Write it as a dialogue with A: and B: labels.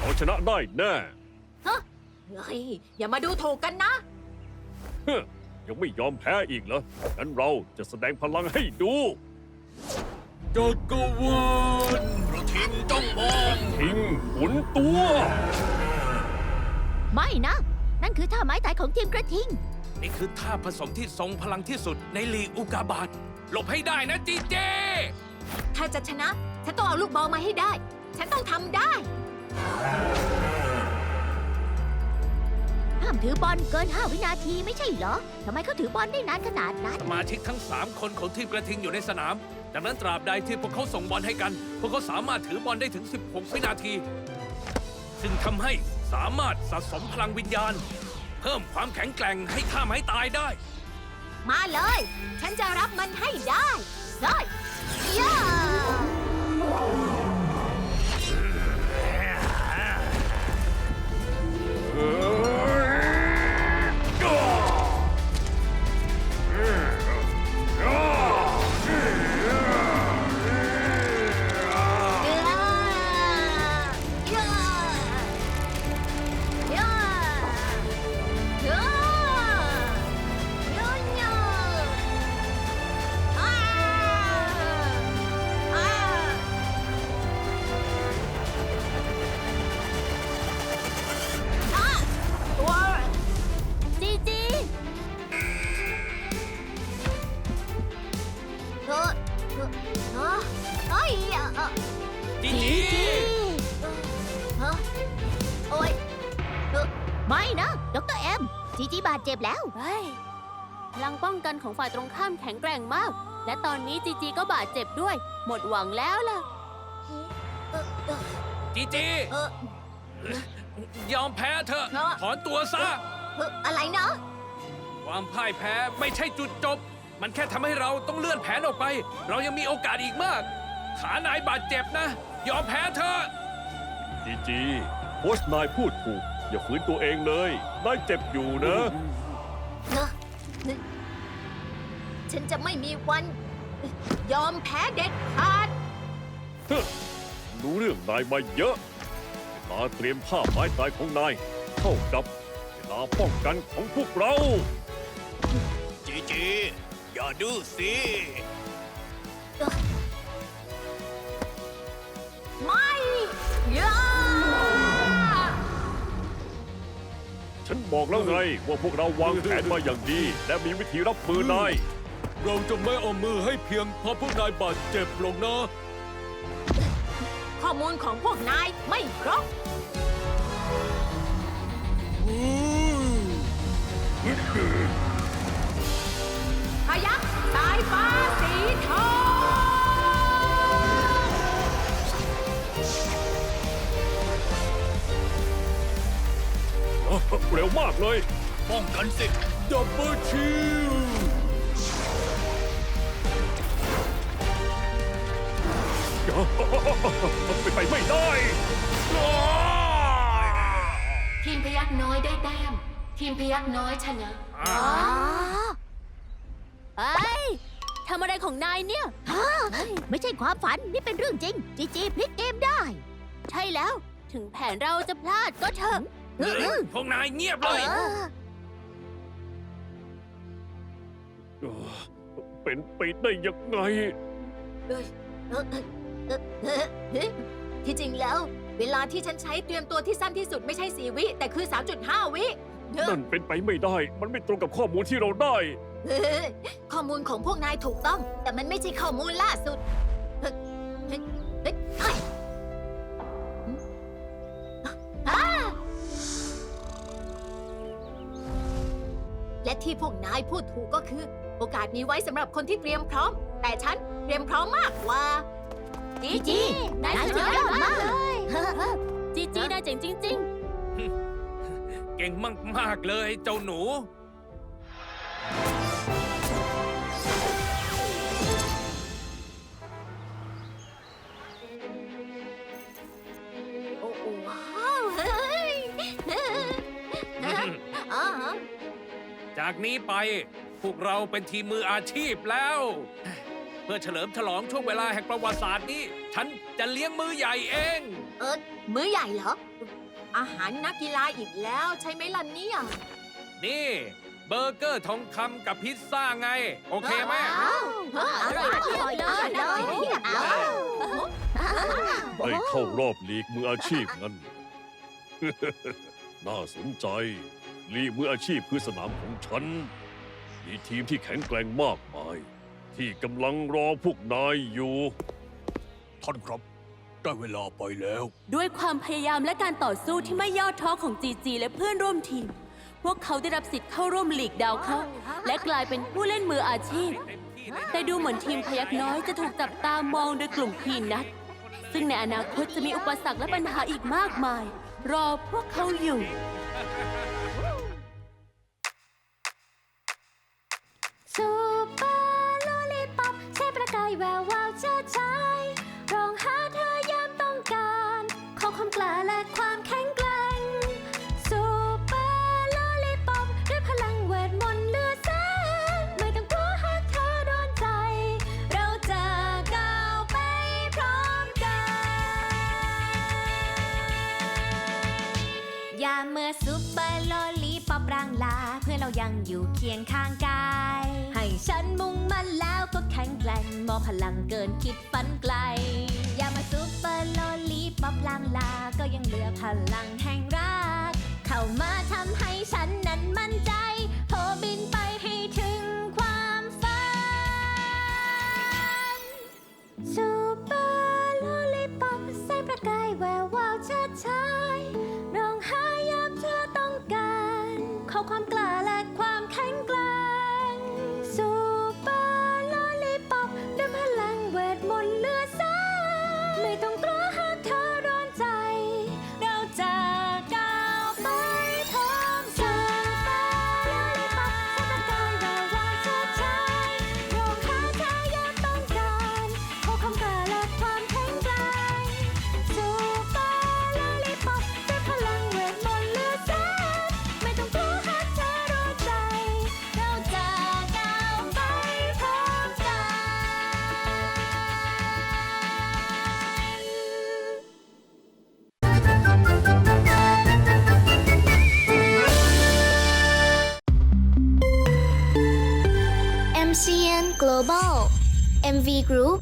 A: เอาชนะได้แน่
B: เฮ้ยอย่ามาดูถูกกันนะ
A: เฮ้ยยังไม่ยอมแพ้อีกเหรอ งั้นเราจะแสดงพลังให้ดู
C: จักรวาลกระทิงจ้องมอง
A: ทิ้งหมุนตัว
D: ไม่นะ นั่นคือท่าไม้ตายของทีมกระทิง
E: นี่คือท่าผสมที่ทรงพลังที่สุดในลีกอุกาบาตหลบให้ได้นะจีเจ
B: ถ้าจะชนะ ฉันต้องเอาลูกบอลมาให้ได้ ฉันต้องทำได้
D: ห้ามถือบอลเกิน 5 วินาทีไม่ใช่เหรอ ทำไมเขาถือบอลได้นานขนาดนั้น
E: สมาชิกทั้ง 3 คนของทีมกระทิงอยู่ในสนาม ดังนั้นตราบใดที่พวกเขาส่งบอลให้กัน พวกเขาสามารถถือบอลได้ถึง 16 วินาที ซึ่งทำให้สามารถสะสมพลังวิญญาณ เพิ่มความแข็งแกร่งให้ท่าไม้ตายได้
B: มาเลย ฉันจะรับมันให้ได้ ได้ย่า
D: จีจี
B: โอ้ย
D: ไม่นะดรเอ็มจีจีบาดเจ็บแล้ว
F: เฮ้ยพลังป้องกันของฝ่ายตรงข้ามแข็งแกร่งมาก และตอนนี้จีจีก็บาดเจ็บด้วย หมดหวังแล้วล่ะ
E: จีจี
B: เออ ย
E: อมแพ้เถอะ ถอนตัวซะ
B: เอ่ออะไรนะ
E: ความพ่ายแพ้ไม่ใช่จุดจบ มันแค่ทำให้เราต้องเลื่อนแผนออกไป เรายังมีโอกาสอีกมาก ขานายบาดเจ็บนะ ยอมแพ้เถอะ
A: จีจีโค้ชนายพูดถูก อย่าฝืนตัวเองเลย นายเจ็บอยู่นะ
B: ฉันจะไม่มีวัน ยอมแพ้เด็ดขาด
A: เฮ้อรู้เรื่องนายมาเยอะเวลาเตรียมผ้าไม้ตายของนาย เท่ากับเวลาป้องกันของพวกเรา
C: จีจี อย่าดื้อสิ
A: บอกแล้วไงว่าพวกเราวางแผนมาอย่างดี และมีวิธีรับมือนาย
C: เราจะไม่เอามือให้เพียงเพราะพวกนายบาดเจ็บลงนะ
B: ข้อมูลของพวกนายไม่ครบพยักสายฟ้าสี
A: มากเลย
C: ป้องกันสิดับเบิลคิว
A: เป็นไปไม่ได้
B: ทีมพยักน้อยได้แต้ม ทีมพยักน้อยชนะ
F: เฮ้ยทำอะไรของนายเนี่ย
D: ไม่ใช่ความฝัน นี่เป็นเรื่องจริง จีจีพลิกเกมได้
F: ใช่แล้ว ถึงแผนเราจะพลาดก็เถอะ
E: พวกนายเงียบเลย
A: เป็นไปได้ยังไง
B: เอ้ยเอ้ยเอ้ยเอ้ยเอ้ยที่จริงแล้ว เวลาที่ฉันใช้เตรียมตัวที่สั้นที่สุดไม่ใช่ 4 วิ แต่คือ 3.5 วิเอ้ย
A: นั่นเป็นไปไม่ได้ มันไม่ตรงกับข้อมูลที่เราได้
B: เอ้ยข้อมูลของพวกนายถูกต้อง แต่มันไม่ใช่ข้อมูลล่าสุดเฮ้ยเฮ้ยเฮ้ย และที่พวกนายพูดถูกก็คือ โอกาสมีไว้สำหรับคนที่เตรียมพร้อม แต่ฉันเตรียมพร้อมมากกว่า
D: จีจีนายสุดยอดมากเลย
F: จีจีนายเจ๋งจริง
E: เก่งมาก ๆ เลยเจ้าหนู จากนี้ไป พวกเราเป็นทีมมืออาชีพแล้ว เพื่อเฉลิมฉลองช่วงเวลาแห่งประวัติศาสตร์นี้ ฉันจะเลี้ยงมือใหญ่เอง
B: เออมื้อใหญ่เหรอ อาหารนักกีฬาอีกแล้วใช่ไหมล่ะเนี่ย
E: นี่ เบอร์เกอร์ทองคำกับพิซซ่าไง โอเคไหม
B: อ้าว
D: อร่อยอร่อยเลยเลยอ้าว
A: ได้เข้ารอบลีกมืออาชีพงั้น น่าสนใจ ลีกมืออาชีพคือสนามของฉัน มีทีมที่แข็งแกร่งมากมาย ที่กำลังรอพวกนายอยู่
C: ท่านครับ ได้เวลาไปแล้ว
F: ด้วยความพยายามและการต่อสู้ที่ไม่ย่อท้อของจีจีและเพื่อนร่วมทีม พวกเขาได้รับสิทธิ์เข้าร่วมลีกดาวเคราะห์และกลายเป็นผู้เล่นมืออาชีพ แต่ดูเหมือนทีมพยักน้อยจะถูกจับตามองโดยกลุ่มพีนัทซึ่งในอนาคตจะมีอุปสรรคและปัญหาอีกมากมาย รอพวกเขาอยู่
D: แวววาวเชิดชายร้องหาเธอยามต้องการ ขอความกล้าและความแข็งแกร่งซูเปอร์โลลิปอปด้วยพลังเวทมนต์เลือดแสงไม่ต้องกลัวหากเธอโดนใจ เราจะก้าวไปพร้อมกันอย่าเมื่อซุปเปอร์โลลีปอบรางลา เพื่อเรายังอยู่เคียงข้างกาย ให้ฉันมุ่งมั่นแล้วก็แข็งแกร่งมองพลังเกินคิดฝันไกล อย่ามาซุปเปอร์โลลีปอบลางลา ก็ยังเหลือพลังแห่งรัก เข้ามา ต้องกลั
G: Global MV Group